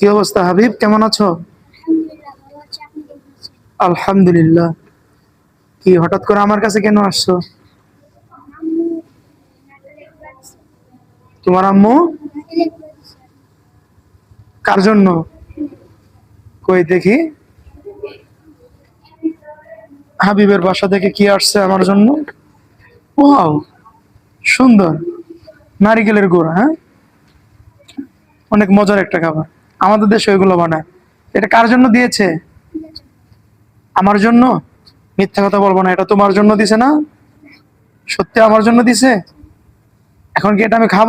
কি অবস্থা হাবিব? কেমন আছো? আলহামদুলিল্লাহ কি হঠাৎ করে আমার কাছে কেন আসছো? তোমার আম্মু? কার জন্য? কই দেখি? হাবিবের বাসা থেকে কি আসছে আমার জন্য? ওয়াও, সুন্দর। নারিকেলের গুড় হ্যাঁ? অনেক মজার একটা খাবার। আমাদের দেশে ওইগুলো বানায়। এটা কার জন্য দিয়েছে? আমার জন্য? মিথ্যা কথা বলব না, এটা তোমার জন্য দিছে না? সত্যি আমার জন্য দিছে? এখন কি এটা আমি খাব?